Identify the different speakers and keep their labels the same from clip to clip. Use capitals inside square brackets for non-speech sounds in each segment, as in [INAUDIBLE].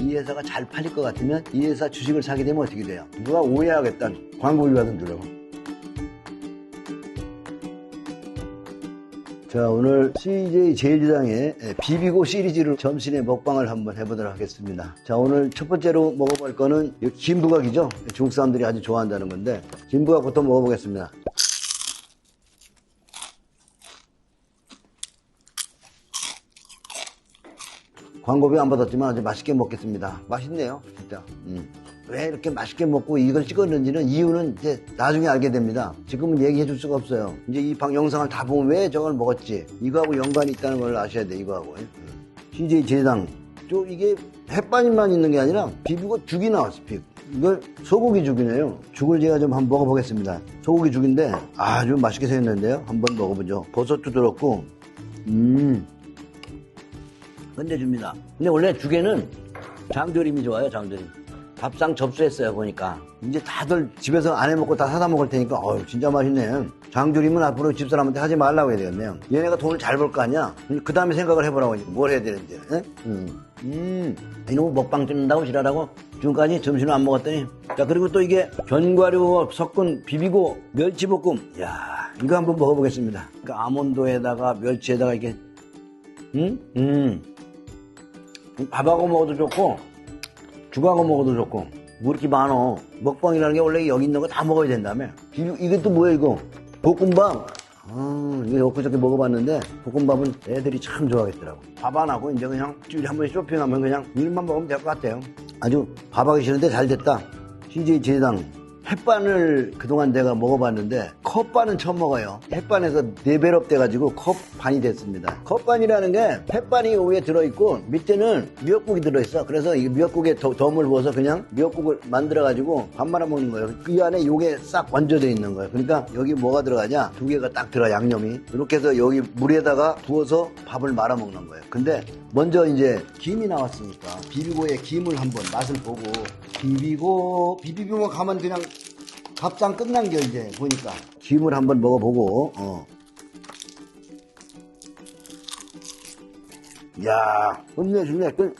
Speaker 1: 이 회사가 잘 팔릴 것 같으면 이 회사 주식을 사게 되면 어떻게 돼요? 누가 오해하겠다. 광고 위반은 누르고. 자, 오늘 CJ 제일주당의 비비고 시리즈로 점심에 먹방을 한번 해보도록 하겠습니다. 자, 오늘 첫 번째로 먹어볼 거는 이 김부각이죠. 중국 사람들이 아주 좋아한다는 건데, 김부각 부터 먹어보겠습니다. 광고비 안 받았지만 아주 맛있게 먹겠습니다. 맛있네요, 진짜. 음. 왜 이렇게 맛있게 먹고 이걸 찍었는지는 이유는 이제 나중에 알게 됩니다. 지금은 얘기해 줄 수가 없어요. 이제 이 방 영상을 다 보면 왜 저걸 먹었지? 이거하고 연관이 있다는 걸 아셔야 돼, 이거하고. 음. CJ 제당. 또 이게 햇반만 있는 게 아니라 비비고 죽이 나왔어, 비. 이걸 소고기 죽이네요. 죽을 제가 좀 한번 먹어보겠습니다. 소고기 죽인데 아주 맛있게 생겼는데요. 한번 먹어보죠. 버섯도 들었고, 음. 끝내줍니다. 근데 원래 죽에는 장조림이 좋아요, 장조림. 밥상 접수했어요, 보니까. 이제 다들 집에서 안 해먹고 다 사다 먹을 테니까, 어유 진짜 맛있네. 장조림은 앞으로 집사람한테 하지 말라고 해야 되겠네요. 얘네가 돈을 잘 벌 거 아니야? 그 다음에 생각을 해보라고, 뭘 해야 되는지. 응? 음. 음. 이놈 먹방 찍는다고 지랄하고, 지금까지 점심을 안 먹었더니. 자, 그리고 또 이게 견과류 섞은 비비고 멸치볶음. 야 이거 한번 먹어보겠습니다. 그 아몬드에다가 멸치에다가 이렇게, 음? 음. 밥하고 먹어도 좋고 죽하고 먹어도 좋고. 뭐 이렇게 많어. 먹방이라는 게 원래 여기 있는 거 다 먹어야 된다며. 이- 이게 또 뭐야 이거? 볶음밥. 아, 이거 엊그저께 먹어봤는데 볶음밥은 애들이 참 좋아하겠더라고. 밥 안 하고 이제 그냥 일주일에 한 번씩 쇼핑하면 그냥 일만 먹으면 될 것 같아요. 아주 밥하기 싫은데 잘 됐다. CJ 제당 햇반을 그동안 내가 먹어봤는데 컵반은 처음 먹어요. 햇반에서 레벨업 돼가지고 컵반이 됐습니다. 컵반이라는 게 햇반이 위에 들어있고 밑에는 미역국이 들어있어. 그래서 이 미역국에 더- 덤을 부어서 그냥 미역국을 만들어가지고 밥 말아 먹는 거예요. 이 안에 요게 싹 얹어져 있는 거예요. 그러니까 여기 뭐가 들어가냐? 두 개가 딱 들어 양념이. 이렇게 해서 여기 물에다가 부어서 밥을 말아 먹는 거예요. 근데 먼저 이제 김이 나왔으니까 비비고의 김을 한번 맛을 보고 비비고 비비고만 가면 그냥 밥상 끝난 게 이제 보니까 김을 한번 먹어보고 어. 야 끝내주네 끝.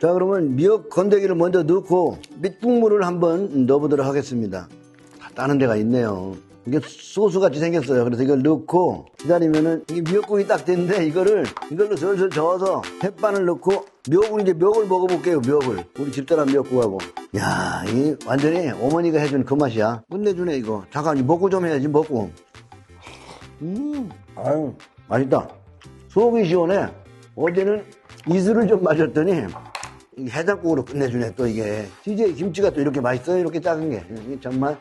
Speaker 1: 자 그러면 미역 건더기를 먼저 넣고 밑국물을 한번 넣어보도록 하겠습니다 다 따는 데가 있네요 이게 소스 같이 생겼어요. 그래서 이걸 넣고 기다리면은 이게 미역국이 딱 됐는데 이거를 이걸로 슬슬 저어서 햇반을 넣고 미역을 이제 미역을 먹어볼게요 미역을. 우리 집사람 미역국하고. 야 이게 완전히 어머니가 해준 그 맛이야. 끝내주네 이거. 잠깐 먹고 좀 해야지 먹고. 음 아유 맛있다. 속이 시원해. 어제는 이슬을 좀 마셨더니 이 해장국으로 끝내주네 또 이게. CJ 김치가 또 이렇게 맛있어요 이렇게 작은 게 정말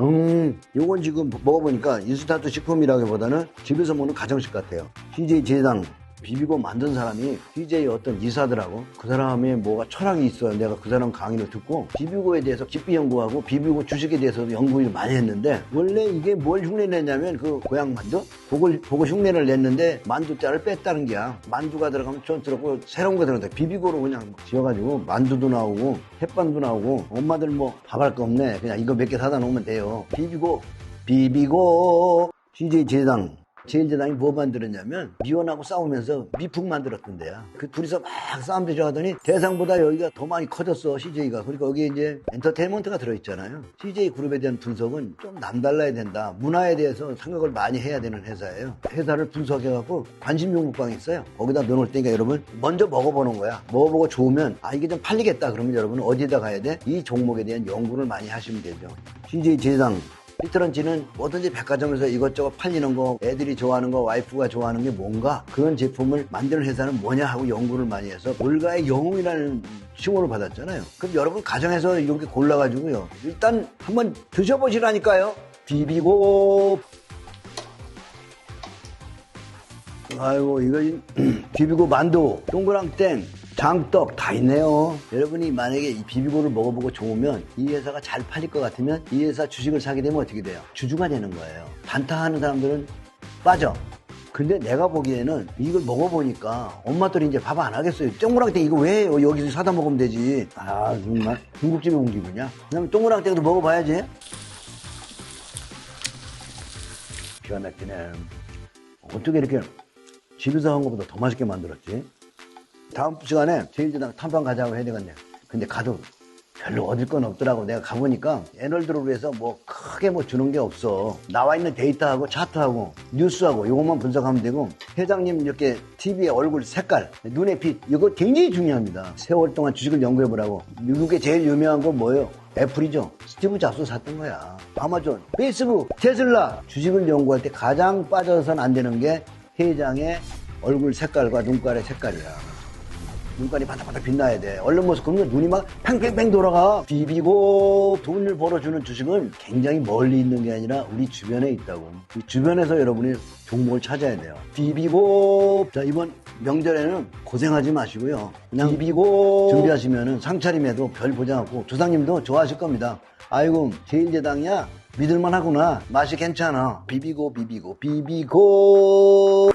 Speaker 1: 음 요건 지금 먹어보니까 인스턴트 식품이라기보다는 집에서 먹는 가정식 같아요. CJ 제당 비비고 만든 사람이 CJ 어떤 이사들하고 그 사람의 뭐가 철학이 있어요 내가 그 사람 강의를 듣고 비비고에 대해서 깊이 연구하고 비비고 주식에 대해서도 연구를 많이 했는데 원래 이게 뭘 흉내를 냈냐면 그 고향 만두? 그걸 보고 흉내를 냈는데 만두자를 뺐다는 게야. 만두가 들어가면 촌스럽고 새로운 거 들어간다. 비비고로 그냥 지어가지고 만두도 나오고 햇반도 나오고 엄마들 뭐 밥할 거 없네. 그냥 이거 몇 개 사다 놓으면 돼요. 비비고 비비고. CJ 제당 제일제당이 뭐 만들었냐면 미원하고 싸우면서 미풍 만들었던데요. 그 둘이서 막 싸움 대조하더니 대상보다 여기가 더 많이 커졌어 CJ가. 그러니까 여기에 이제 엔터테인먼트가 들어있잖아요. CJ 그룹에 대한 분석은 좀 남달라야 된다. 문화에 대해서 생각을 많이 해야 되는 회사예요. 회사를 분석해갖고 관심 용 국방이 있어요. 거기다 넣어놓을 테니까 여러분 먼저 먹어보는 거야. 먹어보고 좋으면 아 이게 좀 팔리겠다. 그러면 여러분 어디에다 가야 돼? 이 종목에 대한 연구를 많이 하시면 되죠. CJ 제당 피트런치는 뭐든지 백화점에서 이것저것 팔리는 거, 애들이 좋아하는 거, 와이프가 좋아하는 게 뭔가 그런 제품을 만드는 회사는 뭐냐 하고 연구를 많이 해서 올가의 영웅이라는 칭호를 받았잖아요. 그럼 여러분 가정에서 이렇게 골라가지고요. 일단 한번 드셔보시라니까요. 비비고 아이고 이거 [CLEARS THROAT] 비비고 만두 동그랑땡 장떡 다 있네요. 여러분이 만약에 이 비비고를 먹어보고 좋으면 이 회사가 잘 팔릴 것 같으면 이 회사 주식을 사게 되면 어떻게 돼요? 주주가 되는 거예요. 단타하는 사람들은 빠져. 근데 내가 보기에는 이걸 먹어보니까 엄마들이 이제 밥 안 하겠어요. 동그랑땡 이거 왜 여기서 사다 먹으면 되지. 아 정말 중국집에 온 기분이야 그다음에 동그랑땡도 먹어봐야지. 기가 막히네. 어떻게 이렇게 집에서 한 것보다 더 맛있게 만들었지? 다음 시간에 제일제당 탐방 가자고 해야 되겠네. 근데 가도 별로 얻을 건 없더라고. 내가 가보니까 에널드로 해서 뭐 크게 뭐 주는 게 없어. 나와 있는 데이터하고 차트하고 뉴스하고 이것만 분석하면 되고 회장님 이렇게 TV의 얼굴 색깔, 눈의 빛 이거 굉장히 중요합니다. 세월 동안 주식을 연구해 보라고. 미국에 제일 유명한 건 뭐예요? 애플이죠. 스티브 잡스 샀던 거야. 아마존, 페이스북, 테슬라 주식을 연구할 때 가장 빠져서는 안 되는 게 회장의 얼굴 색깔과 눈깔의 색깔이야. 눈깔이 바닥바닥 빛나야 돼. 얼른 모습 그러면 눈이 막 팽팽팽 돌아가. 비비고 돈을 벌어주는 주식은 굉장히 멀리 있는 게 아니라 우리 주변에 있다고. 이 주변에서 여러분이 종목을 찾아야 돼요. 비비고 자 이번 명절에는 고생하지 마시고요. 그냥 비비고 준비하시면은 상차림에도 별 보지 않고 조상님도 좋아하실 겁니다. 아이고 제일제당이야 믿을만 하구나 맛이 괜찮아 비비고 비비고 비비고